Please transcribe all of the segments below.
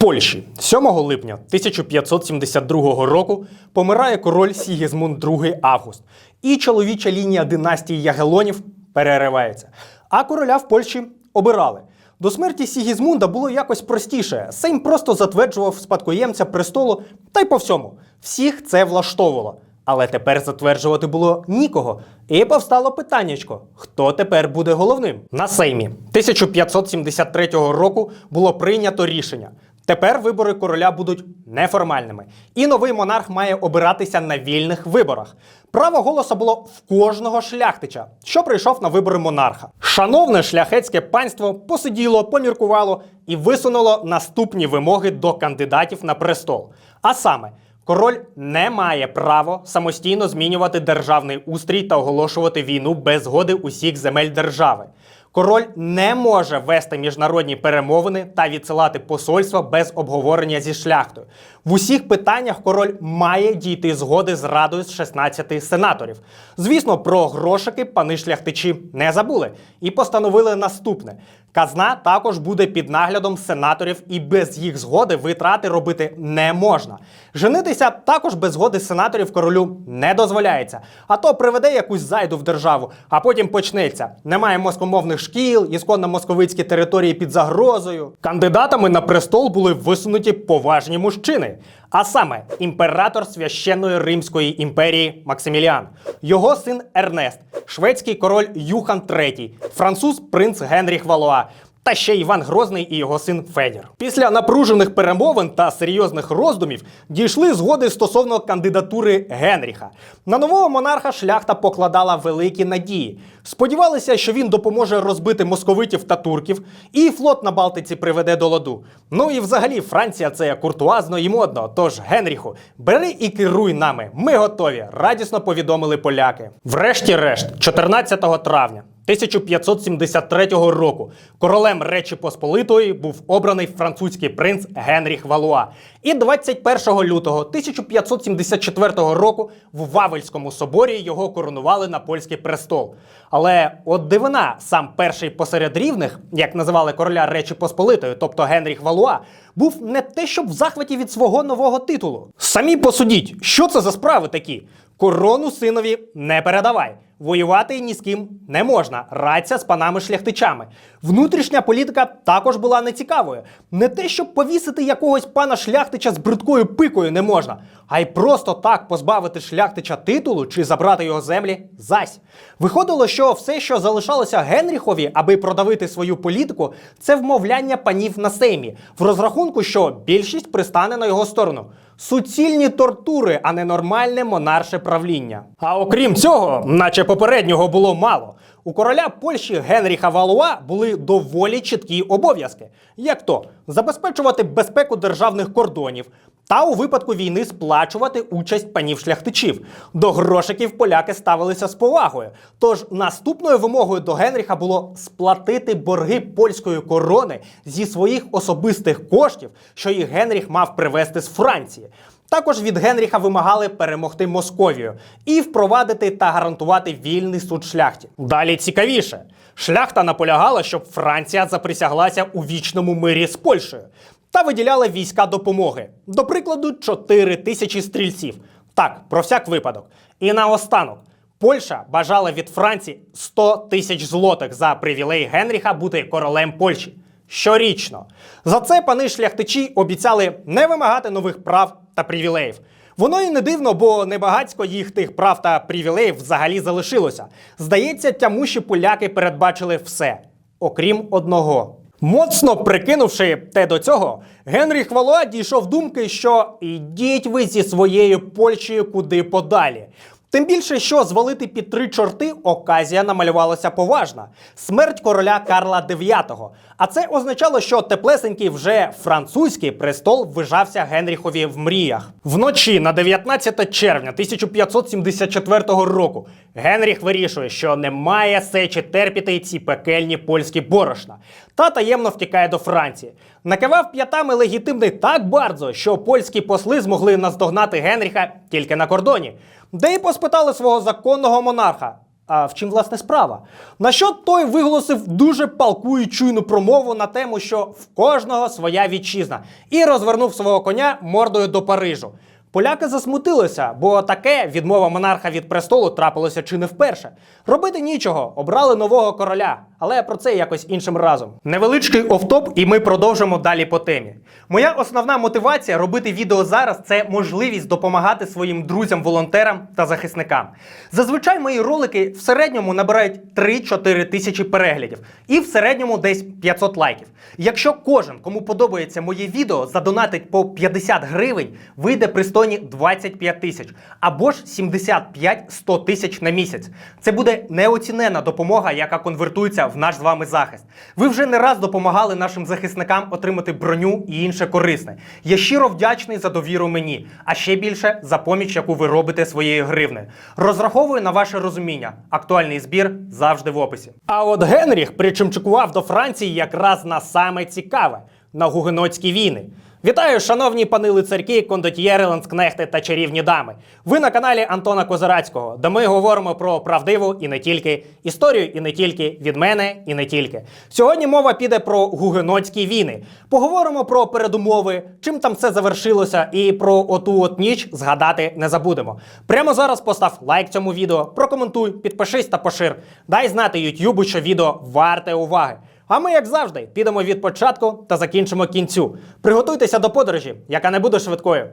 Польщі 7 липня 1572 року помирає король Сігізмунд II Август, і чоловіча лінія династії Ягелонів переривається. А короля в Польщі обирали. До смерті Сігізмунда було якось простіше. Сейм просто затверджував спадкоємця престолу та й по всьому. Всіх це влаштовувало. Але тепер затверджувати було нікого. І повстало питаннячко: хто тепер буде головним? На Сеймі 1573 року було прийнято рішення. Тепер вибори короля будуть неформальними, і новий монарх має обиратися на вільних виборах. Право голосу було в кожного шляхтича, що прийшов на вибори монарха. Шановне шляхетське панство посиділо, поміркувало і висунуло наступні вимоги до кандидатів на престол. А саме. Король не має права самостійно змінювати державний устрій та оголошувати війну без згоди усіх земель держави. Король не може вести міжнародні перемовини та відсилати посольства без обговорення зі шляхтою. В усіх питаннях король має дійти згоди з радою з 16 сенаторів. Звісно, про грошики пани шляхтичі не забули і постановили наступне: казна також буде під наглядом сенаторів, і без їх згоди витрати робити не можна. Женитися також без згоди сенаторів королю не дозволяється. А то приведе якусь зайду в державу, а потім почнеться. Немає москомовних шкіл, ісконно московицькі території під загрозою. Кандидатами на престол були висунуті поважні мужчини. А саме імператор священної Римської імперії Максиміліан, його син Ернест, шведський король Юхан III, француз принц Генріх Валуа. Та ще Іван Грозний і його син Федір. Після напружених перемовин та серйозних роздумів дійшли згоди стосовно кандидатури Генріха. На нового монарха шляхта покладала великі надії. Сподівалися, що він допоможе розбити московитів та турків, і флот на Балтиці приведе до ладу. Ну і взагалі Франція це куртуазно і модно. Тож Генріху, бери і керуй нами. Ми готові. Радісно повідомили поляки. Врешті-решт, 14 травня. 1573 року королем Речі Посполитої був обраний французький принц Генріх Валуа. І 21 лютого 1574 року в Вавельському соборі його коронували на польський престол. Але от дивина, сам перший посеред рівних, як називали короля Речі Посполитої, тобто Генріх Валуа, був не те, щоб в захваті від свого нового титулу. Самі посудіть, що це за справи такі? Корону синові не передавай. Воювати ні з ким не можна. Раться з панами-шляхтичами. Внутрішня політика також була нецікавою. Не те, щоб повісити якогось пана шляхтича з бридкою пикою не можна, а й просто так позбавити шляхтича титулу чи забрати його землі зась. Виходило, що все, що залишалося Генріхові, аби продавити свою політику, це вмовляння панів на сеймі, в розрахунку, що більшість пристане на його сторону. Суцільні тортури, а не нормальне монарше правління. А окрім цього, наче попереднього було мало. У короля Польщі Генріха Валуа були доволі чіткі обов'язки, як то забезпечувати безпеку державних кордонів. Та у випадку війни сплачувати участь панів шляхтичів. До грошиків поляки ставилися з повагою. Тож наступною вимогою до Генріха було сплатити борги польської корони зі своїх особистих коштів, що їх Генріх мав привезти з Франції. Також від Генріха вимагали перемогти Московію і впровадити та гарантувати вільний суд шляхті. Далі цікавіше. Шляхта наполягала, щоб Франція заприсяглася у вічному мирі з Польщею та виділяла війська допомоги. До прикладу, 4 тисячі стрільців. Так, про всяк випадок. І наостанок. Польща бажала від Франції 100 тисяч злотих за привілей Генріха бути королем Польщі. Щорічно. За це пани шляхтичі обіцяли не вимагати нових прав та привілеїв. Воно і не дивно, бо небагацько їх тих прав та привілеїв взагалі залишилося. Здається, тямущі поляки передбачили все, окрім одного. Моцно прикинувши те до цього, Генріх Валуа дійшов думки, що ідіть ви зі своєю Польщею куди подалі. Тим більше, що звалити під три чорти оказія намалювалася поважна смерть короля Карла IX. А це означало, що теплесенький вже французький престол вижався Генріхові в мріях. Вночі на 19 червня 1574 року Генріх вирішує, що немає сечі терпіти ці пекельні польські борошна, та таємно втікає до Франції. Накивав п'ятами легітимний так бардзо, що польські посли змогли наздогнати Генріха тільки на кордоні де й поспитали свого законного монарха. А в чим власне справа? На що той виголосив дуже палку і чуйну промову на тему, що в кожного своя вітчизна, і розвернув свого коня мордою до Парижу. Поляки засмутилися, бо таке відмова монарха від престолу трапилося чи не вперше. Робити нічого, обрали нового короля, але про це якось іншим разом. Невеличкий офтоп, і ми продовжимо далі по темі. Моя основна мотивація робити відео зараз це можливість допомагати своїм друзям-волонтерам та захисникам. Зазвичай мої ролики в середньому набирають 3-4 тисячі переглядів і в середньому десь 500 лайків. Якщо кожен, кому подобається моє відео, задонатить по 50 гривень, вийде пристойні 25 тисяч або ж 75-100 тисяч на місяць. Це буде неоцінена допомога, яка конвертується в наш з вами захист. Ви вже не раз допомагали нашим захисникам отримати броню і інше корисне. Я щиро вдячний за довіру мені, а ще більше за поміч, яку ви робите своєю гривнею. Розраховую на ваше розуміння. Актуальний збір завжди в описі. А от Генріх причимчикував до Франції якраз на саме цікаве на гугенотські війни. Вітаю, шановні пани лицарки, кондотьєри, ланскнехти та чарівні дами. Ви на каналі Антона Козирацького, де ми говоримо про правдиву і не тільки історію, і не тільки від мене, і не тільки. Сьогодні мова піде про гугенотські війни. Поговоримо про передумови, чим там все завершилося, і про оту от ніч згадати не забудемо. Прямо зараз постав лайк цьому відео, прокоментуй, підпишись та пошир. Дай знати Ютубу, що відео варте уваги. А ми, як завжди, підемо від початку та закінчимо кінцю. Приготуйтеся до подорожі, яка не буде швидкою.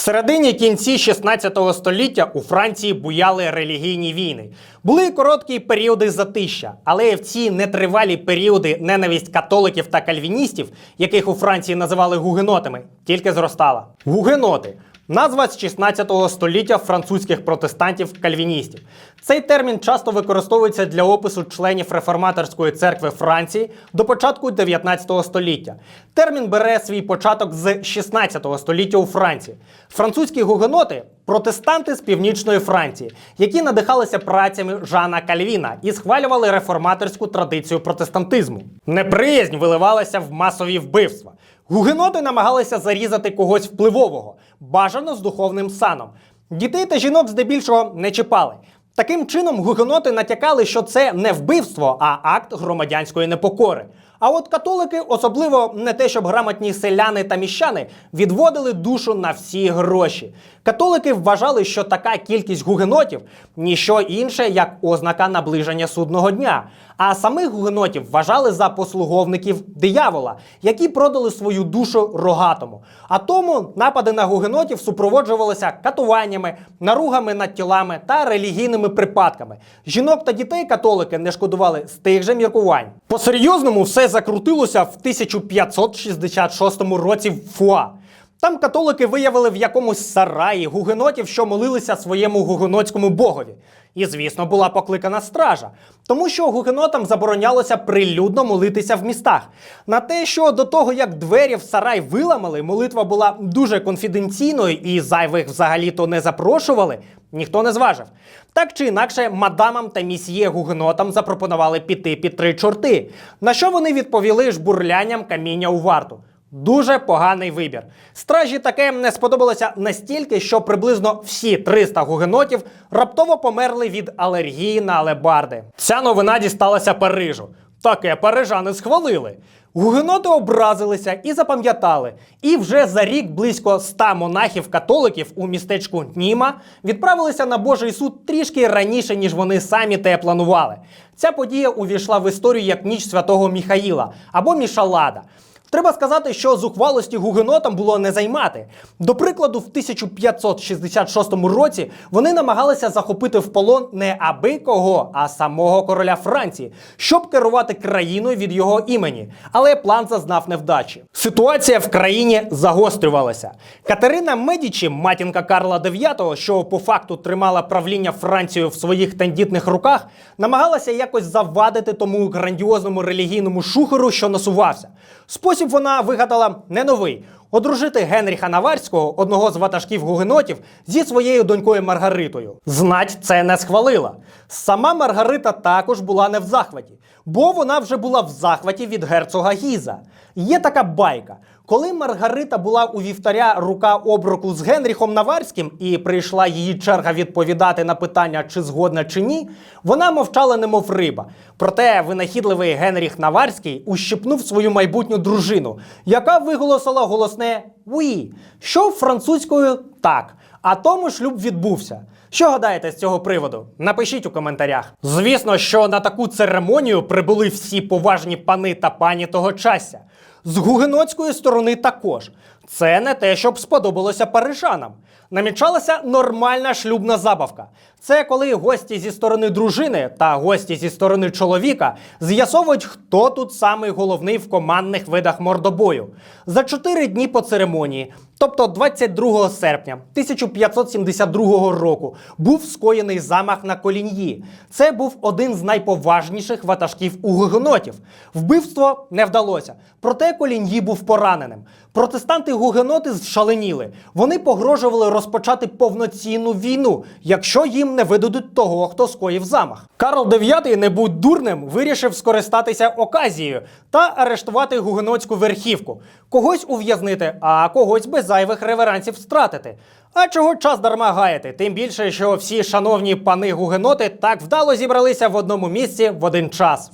Середині кінці 16 століття у Франції буяли релігійні війни. Були короткі періоди затища, але в ці нетривалі періоди ненависть католиків та кальвіністів, яких у Франції називали гугенотами, тільки зростала. Гугеноти Назва з 16 століття французьких протестантів-кальвіністів. Цей термін часто використовується для опису членів реформаторської церкви Франції до початку 19 століття. Термін бере свій початок з 16 століття у Франції. Французькі гугеноти протестанти з північної Франції, які надихалися працями Жана Кальвіна і схвалювали реформаторську традицію протестантизму. Неприязнь виливалася в масові вбивства. Гугеноти намагалися зарізати когось впливового, бажано з духовним саном. Дітей та жінок здебільшого не чіпали. Таким чином, гугеноти натякали, що це не вбивство, а акт громадянської непокори. А от католики, особливо не те, щоб грамотні селяни та міщани, відводили душу на всі гроші. Католики вважали, що така кількість гугенотів ніщо інше, як ознака наближення судного дня. А самих гугенотів вважали за послуговників диявола, які продали свою душу рогатому. А тому напади на гугенотів супроводжувалися катуваннями, наругами над тілами та релігійними припадками. Жінок та дітей католики не шкодували з тих же міркувань. По-серйозному все закрутилося в 1566 році в Фуа. Там католики виявили в якомусь сараї гугенотів, що молилися своєму гугенотському богові. І, звісно, була покликана стража, тому що гугенотам заборонялося прилюдно молитися в містах. На те, що до того, як двері в сарай виламали, молитва була дуже конфіденційною і зайвих взагалі-то не запрошували, ніхто не зважив. Так чи інакше, мадамам та місьє гугенотам запропонували піти під три чорти, на що вони відповіли жбурлянням каміння у варту. Дуже поганий вибір. Стражі таке не сподобалося настільки, що приблизно всі 300 гугенотів раптово померли від алергії на алебарди. Ця новина дісталася Парижу. Таке парижани схвалили. Гугеноти образилися і запам'ятали. І вже за рік близько 100 монахів-католиків у містечку Німа відправилися на Божий суд трішки раніше, ніж вони самі те планували. Ця подія увійшла в історію як ніч святого Міхаїла або Мішалада. Треба сказати, що зухвалості гугенотам було не займати. До прикладу, в 1566 році вони намагалися захопити в полон не аби кого, а самого короля Франції, щоб керувати країною від його імені. Але план зазнав невдачі. Ситуація в країні загострювалася. Катерина Медічі, матінка Карла IX, що по факту тримала правління Францією в своїх тендітних руках, намагалася якось завадити тому грандіозному релігійному шухеру, що насувався. Спосіб вона вигадала не новий. Одружити Генріха Наварського, одного з ватажків гугенотів, зі своєю донькою Маргаритою. Знать це не схвалила. Сама Маргарита також була не в захваті, бо вона вже була в захваті від герцога Гіза. Є така байка. Коли Маргарита була у вівтаря рука об руку з Генріхом Наварським і прийшла її черга відповідати на питання, чи згодна чи ні, вона мовчала, немов риба. Проте винахідливий Генріх Наварський ущипнув свою майбутню дружину, яка виголосила голосне «Уі», що французькою так. А тому шлюб відбувся. Що гадаєте з цього приводу? Напишіть у коментарях. Звісно, що на таку церемонію прибули всі поважні пани та пані тогочасся. З гугенотської сторони також. Це не те, щоб сподобалося парижанам. Намічалася нормальна шлюбна забавка. Це коли гості зі сторони дружини та гості зі сторони чоловіка з'ясовують, хто тут самий головний в командних видах мордобою. За чотири дні по церемонії, тобто 22 серпня 1572 року, був скоєний замах на колін'ї. Це був один з найповажніших ватажків у гугенотів. Вбивство не вдалося, проте колін'ї був пораненим. Протестанти гугеноти зшаленіли. Вони погрожували розпочати повноцінну війну, якщо їм не видадуть того, хто скоїв замах. Карл IX, не будь дурним, вирішив скористатися оказією та арештувати гугенотську верхівку, когось ув'язнити, а когось без зайвих реверансів стратити. А чого час дарма гаяти? Тим більше, що всі шановні пани гугеноти так вдало зібралися в одному місці в один час.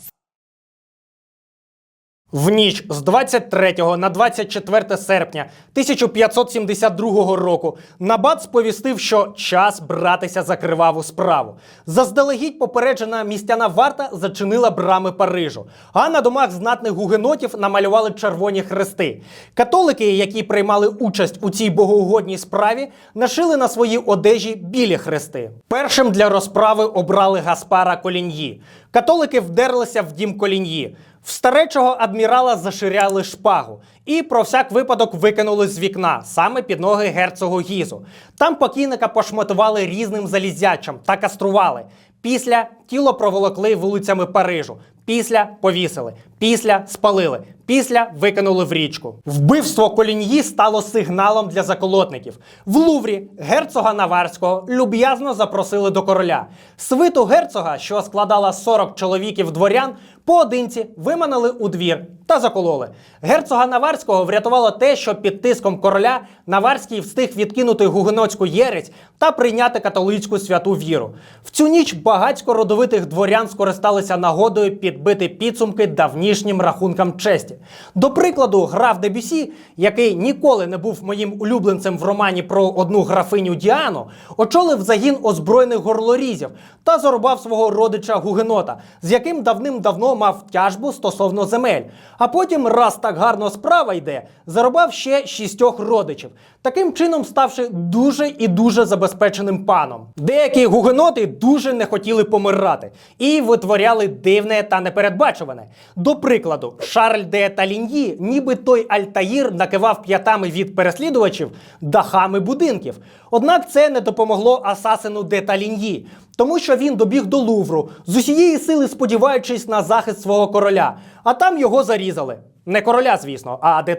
В ніч з 23 на 24 серпня 1572 року Набат сповістив, що час братися за криваву справу. Заздалегідь попереджена містяна варта зачинила брами Парижу, а на домах знатних гугенотів намалювали червоні хрести. Католики, які приймали участь у цій богоугодній справі, нашили на свої одежі білі хрести. Першим для розправи обрали Гаспара Коліньї. Католики вдерлися в дім Коліньї. В старечого адмірала заширяли шпагу і про всяк випадок викинули з вікна саме під ноги герцогу Гізу. Там покійника пошматували різним залізячам та кастрували. Після тіло проволокли вулицями Парижу. Після повісили, після спалили, після викинули в річку. Вбивство коліньї стало сигналом для заколотників. В Луврі герцога Наварського люб'язно запросили до короля. Свиту герцога, що складала 40 чоловіків дворян, поодинці виманили у двір та закололи. Герцога Наварського врятувало те, що під тиском короля Наварський встиг відкинути гугенотську єресь та прийняти католицьку святу віру. В цю ніч багатько родовитих дворян скористалися нагодою підбити підсумки давнішнім рахункам честі. До прикладу, граф Дебюсі, який ніколи не був моїм улюбленцем в романі про одну графиню Діану, очолив загін озброєних горлорізів та зарубав свого родича Гугенота, з яким давним-давно мав тяжбу стосовно земель. А потім, раз так гарно справа йде, зарубав ще шістьох родичів, таким чином ставши дуже і дуже забезпеченим паном. Деякі гугеноти дуже не хотіли помирати і витворяли дивне та непередбачуване. До прикладу, Шарль де Таліньї, ніби той Альтаїр накивав п'ятами від переслідувачів дахами будинків. Однак це не допомогло асасину де Таліньї, тому що він добіг до Лувру з усієї сили сподіваючись на захист свого короля, а там його зарізали. Не короля, звісно, а де.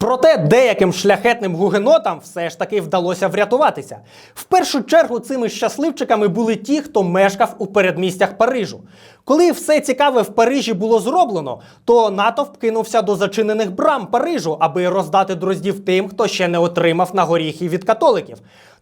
Проте деяким шляхетним гугенотам все ж таки вдалося врятуватися. В першу чергу цими щасливчиками були ті, хто мешкав у передмістях Парижу. Коли все цікаве в Парижі було зроблено, то натовп кинувся до зачинених брам Парижу, аби роздати дроздів тим, хто ще не отримав на горіхи від католиків.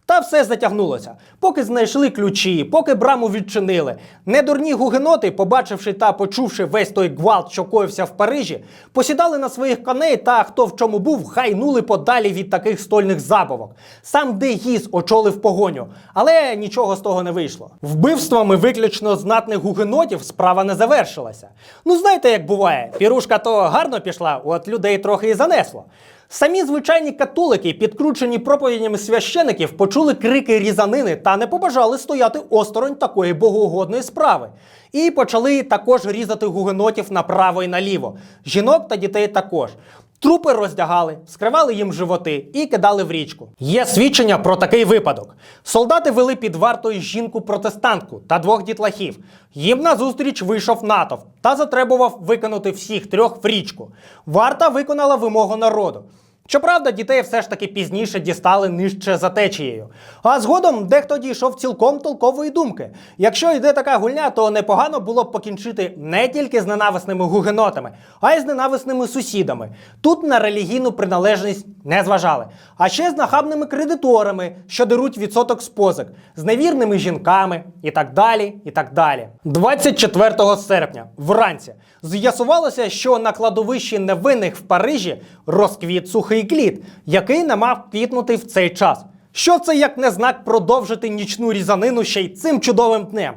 Та все затягнулося. Поки знайшли ключі, поки браму відчинили. Недурні гугеноти, побачивши та почувши весь той гвалт, що коївся в Парижі, посідали на своїх коней та хто в чому був, гайнули подалі від таких стольних забавок. Сам Дегіс очолив погоню, але нічого з того не вийшло. Вбивствами виключно знатних гугенотів справа не завершилася. Ну знаєте, як буває, пірушка то гарно пішла, от людей трохи і занесло. Самі звичайні католики, підкручені проповідями священиків, почули крики різанини та не побажали стояти осторонь такої богоугодної справи. І почали також різати гугенотів направо і наліво, жінок та дітей також. Трупи роздягали, скривали їм животи і кидали в річку. Є свідчення про такий випадок. Солдати вели під вартою жінку-протестантку та двох дітлахів. Їм назустріч вийшов натовп та затребував викинути всіх трьох в річку. Варта виконала вимогу народу. Щоправда, дітей все ж таки пізніше дістали нижче за течією. А згодом дехто дійшов цілком толкової думки. Якщо йде така гульня, то непогано було б покінчити не тільки з ненависними гугенотами, а й з ненависними сусідами. Тут на релігійну приналежність не зважали. А ще з нахабними кредиторами, що деруть відсоток з позик, з невірними жінками і так далі. і так далі. 24 серпня, вранці, з'ясувалося, що на кладовищі невинних в Парижі розквіт сухий кліт, який не мав квітнути в цей час. Що це як не знак продовжити нічну різанину ще й цим чудовим днем?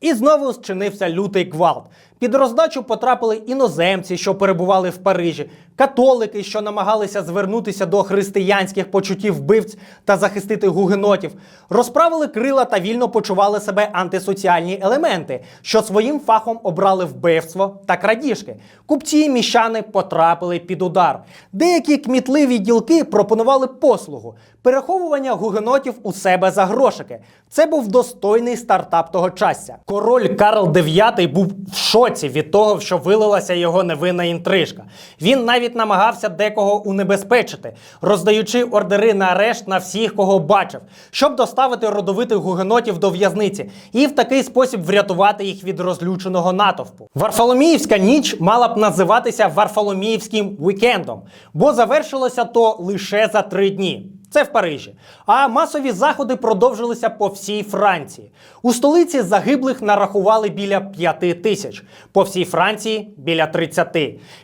І знову зчинився лютий гвалт. Під роздачу потрапили іноземці, що перебували в Парижі, католики, що намагалися звернутися до християнських почуттів вбивць та захистити гугенотів, розправили крила та вільно почували себе антисоціальні елементи, що своїм фахом обрали вбивство та крадіжки. Купці і міщани потрапили під удар. Деякі кмітливі ділки пропонували послугу переховування гугенотів у себе за грошики. Це був достойний стартап того часся. Король Карл IX був в шоці від того, що вилилася його невинна інтрижка. Він навіть намагався декого унебезпечити, роздаючи ордери на арешт на всіх, кого бачив, щоб доставити родовитих гугенотів до в'язниці і в такий спосіб врятувати їх від розлюченого натовпу. Варфоломіївська ніч мала б називатися Варфоломіївським вікендом, бо завершилося то лише за три дні. Це в Парижі. А масові заходи продовжилися по всій Франції. У столиці загиблих нарахували біля 5 тисяч, по всій Франції біля 30.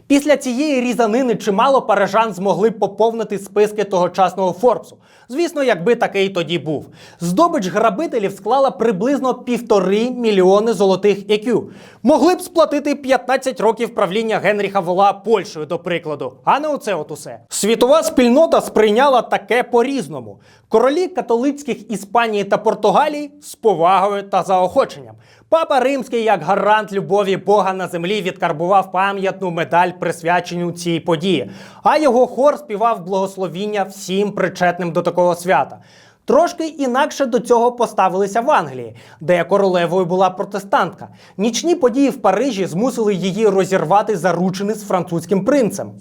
Після цієї різанини чимало парижан змогли поповнити списки тогочасного Форбсу. Звісно, якби такий тоді був. Здобич грабителів склала приблизно півтори мільйони золотих екю. Могли б сплатити 15 років правління Генріха Вола Польщею, до прикладу, а не оце от усе. Світова спільнота сприйняла таке по-різному. Королі католицьких Іспанії та Португалії з повагою та заохоченням. Папа Римський, як гарант любові Бога на землі, відкарбував пам'ятну медаль, присвячену цій події. А його хор співав благословіння всім причетним до такого свята. Трошки інакше до цього поставилися в Англії, де королевою була протестантка. Нічні події в Парижі змусили її розірвати заручини з французьким принцем.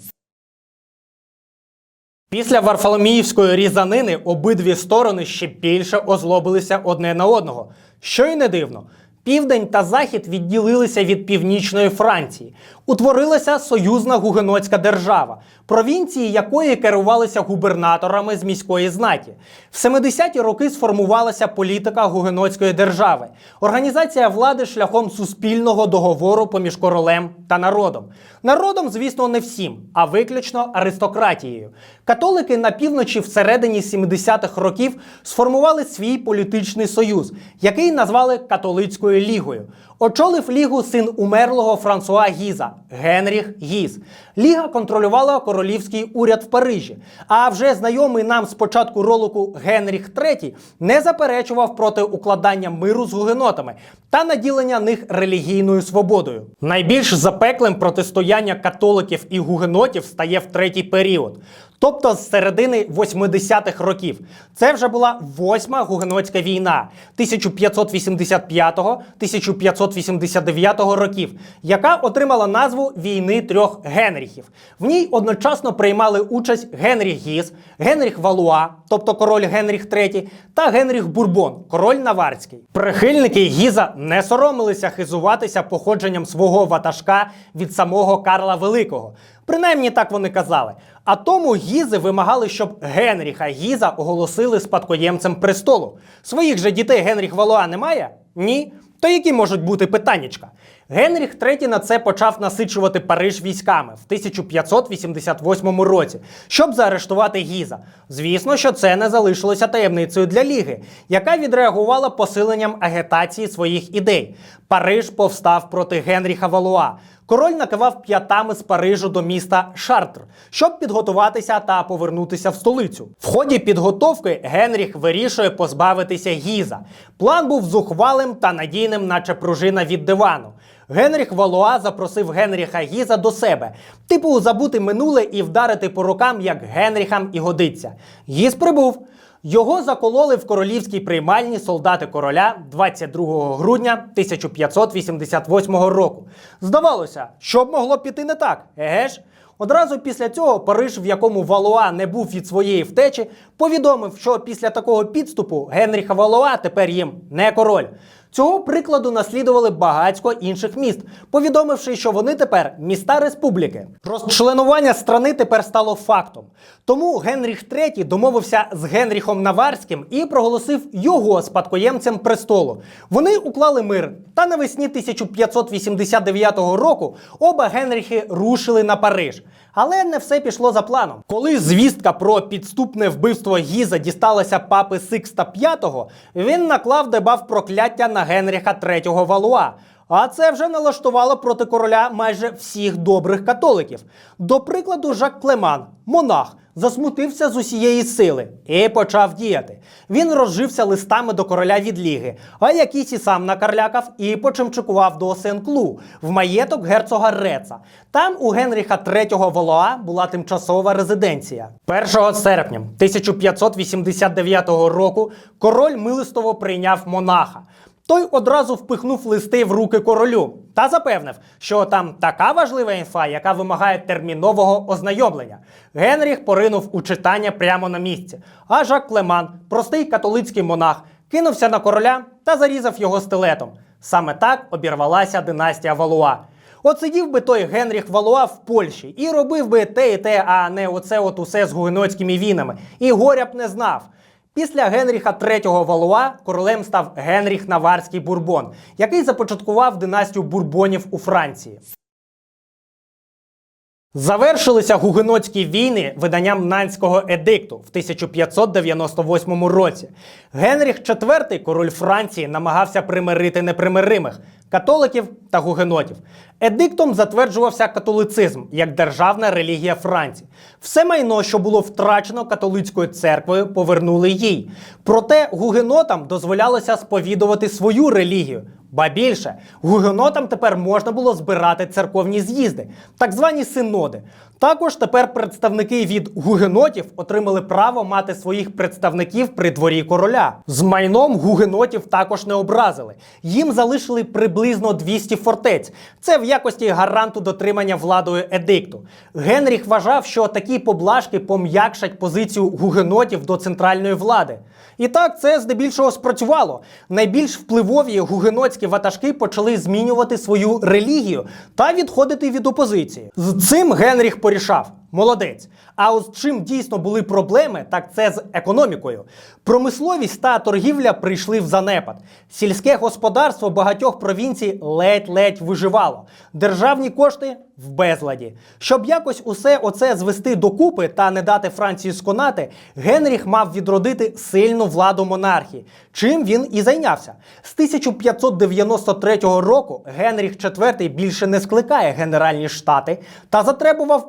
Після Варфоломіївської різанини обидві сторони ще більше озлобилися одне на одного. Що й не дивно. Південь та захід відділилися від північної Франції. Утворилася союзна гугенотська держава, провінції якої керувалися губернаторами з міської знаті. В 70-ті роки сформувалася політика гугенотської держави, організація влади шляхом суспільного договору поміж королем та народом. Народом, звісно, не всім, а виключно аристократією. Католики на півночі всередині 70-х років сформували свій політичний союз, який назвали католицькою лігою. Очолив лігу син умерлого Франсуа Гіза Генріх Гіз. Ліга контролювала королівський уряд в Парижі. А вже знайомий нам з початку ролику Генріх III не заперечував проти укладання миру з гугенотами та наділення них релігійною свободою. Найбільш запеклим протистояння католиків і гугенотів стає в третій період. Тобто з середини 80-х років. Це вже була восьма гугенотська війна 1585-1589 років, яка отримала назву війни трьох Генріхів. В ній одночасно приймали участь Генріх Гіз, Генріх Валуа, тобто король Генріх III, та Генріх Бурбон, король Наварський. Прихильники Гіза не соромилися хизуватися походженням свого ватажка від самого Карла Великого. Принаймні так вони казали. А тому гізи вимагали, щоб Генріха Гіза оголосили спадкоємцем престолу. Своїх же дітей Генріх Валуа немає? Ні. То які можуть бути питаннячка? Генріх III на це почав насичувати Париж військами в 1588 році, щоб заарештувати Гіза. Звісно, що це не залишилося таємницею для Ліги, яка відреагувала посиленням агітації своїх ідей. Париж повстав проти Генріха Валуа. Король накивав п'ятами з Парижу до міста Шартр, щоб підготуватися та повернутися в столицю. В ході підготовки Генріх вирішує позбавитися Гіза. План був зухвалим та надійним, наче пружина від дивану. Генріх Валуа запросив Генріха Гіза до себе, типу забути минуле і вдарити по рукам, як Генріхам і годиться. Гіз прибув. Його закололи в королівській приймальні солдати короля 22 грудня 1588 року. Здавалося, що б могло піти не так, еге ж? Одразу після цього Париж, в якому Валуа не був від своєї втечі, повідомив, що після такого підступу Генріха Валуа тепер їм не король. Цього прикладу наслідували багатько інших міст, повідомивши, що вони тепер міста республіки. Розчленування страни тепер стало фактом. Тому Генріх III домовився з Генріхом Наварським і проголосив його спадкоємцем престолу. Вони уклали мир. Та навесні 1589 року оба Генріхи рушили на Париж. Але не все пішло за планом. Коли звістка про підступне вбивство Гіза дісталася папи Сикста V, він наклав дебаф прокляття на Генріха III Валуа. А це вже налаштувало проти короля майже всіх добрих католиків. До прикладу, Жак Клеман, монах, засмутився з усієї сили і почав діяти. Він розжився листами до короля від ліги, а якийсь і сам накарлякав і почимчикував до Сен-Клу в маєток герцога Реца. Там у Генріха III Валуа була тимчасова резиденція. 1 серпня 1589 року король милистово прийняв монаха. Той одразу впихнув листи в руки королю та запевнив, що там така важлива інфа, яка вимагає термінового ознайомлення. Генріх поринув у читання прямо на місці. А Жак Клеман, простий католицький монах, кинувся на короля та зарізав його стилетом. Саме так обірвалася династія Валуа. От сидів би той Генріх Валуа в Польщі і робив би те і те, а не оце от усе з гугенотськими війнами. І горя б не знав. Після Генріха III Валуа королем став Генріх Наварський Бурбон, який започаткував династію бурбонів у Франції. Завершилися гугенотські війни виданням Нанського едикту в 1598 році. Генріх IV, король Франції, намагався примирити непримиримих католиків та гугенотів. Едиктом затверджувався католицизм як державна релігія Франції. Все майно, що було втрачено католицькою церквою, повернули їй. Проте гугенотам дозволялося сповідувати свою релігію. Ба більше, гугенотам тепер можна було збирати церковні з'їзди, так звані синоди. Також тепер представники від гугенотів отримали право мати своїх представників при дворі короля. З майном гугенотів також не образили. Їм залишили приблизно 200 фортець. Це в якості гаранту дотримання владою едикту. Генріх вважав, що такі поблажки пом'якшать позицію гугенотів до центральної влади. І так це здебільшого спрацювало. Найбільш впливові гугенотські ватажки почали змінювати свою релігію та відходити від опозиції. З цим Генріх порішав. Молодець. А от з чим дійсно були проблеми, так це з економікою. Промисловість та торгівля прийшли в занепад. Сільське господарство багатьох провінцій ледь-ледь виживало. Державні кошти в безладі. Щоб якось усе оце звести докупи та не дати Франції сконати, Генріх мав відродити сильну владу монархії, чим він і зайнявся. З 1593 року Генріх IV більше не скликає Генеральні штати та затребував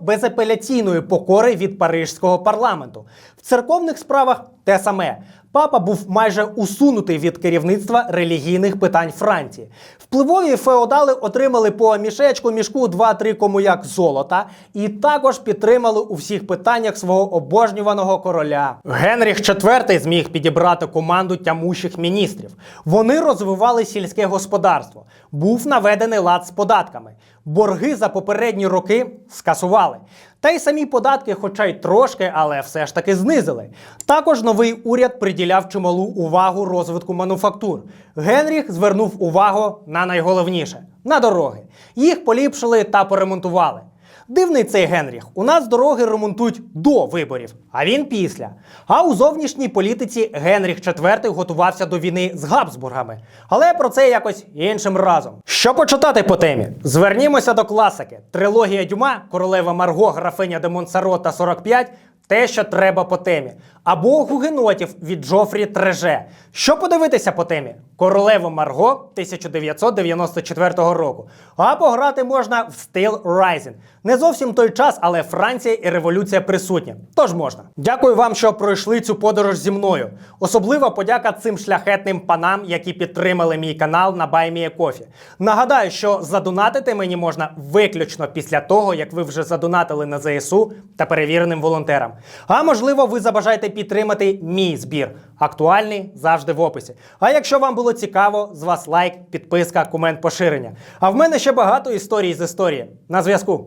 безапеляційної покори від парижського парламенту. В церковних справах те саме. Папа був майже усунутий від керівництва релігійних питань Франції. Впливові феодали отримали по мішечку мішку 2-3 кому як золота, і також підтримали у всіх питаннях свого обожнюваного короля. Генріх IV зміг підібрати команду тямущих міністрів. Вони розвивали сільське господарство. Був наведений лад з податками. Борги за попередні роки скасували. Та й самі податки, хоча й трошки, але все ж таки знизили. Також новий уряд приділяв чималу увагу розвитку мануфактур. Генріх звернув увагу на найголовніше на дороги. Їх поліпшили та поремонтували. Дивний цей Генріх. У нас дороги ремонтують до виборів, а він після. А у зовнішній політиці Генріх IV готувався до війни з Габсбургами. Але про це якось іншим разом. Що почитати по темі? Звернімося до класики. Трилогія Дюма, королева Марго, графиня де Монсаро та 45 те, що треба по темі. Або гугенотів від Джофрі Треже. Що подивитися по темі? Королеву Марго 1994 року. А пограти можна в Steel Rising. Не зовсім той час, але Франція і революція присутня. Тож можна. Дякую вам, що пройшли цю подорож зі мною. Особлива подяка цим шляхетним панам, які підтримали мій канал на BuyMeACoffee. Нагадаю, що задонатити мені можна виключно після того, як ви вже задонатили на ЗСУ та перевіреним волонтерам. А можливо, ви забажаєте підтримати мій збір. Актуальний завжди в описі. А якщо вам було цікаво, з вас лайк, підписка, комент, поширення. А в мене ще багато історій з історії. На зв'язку.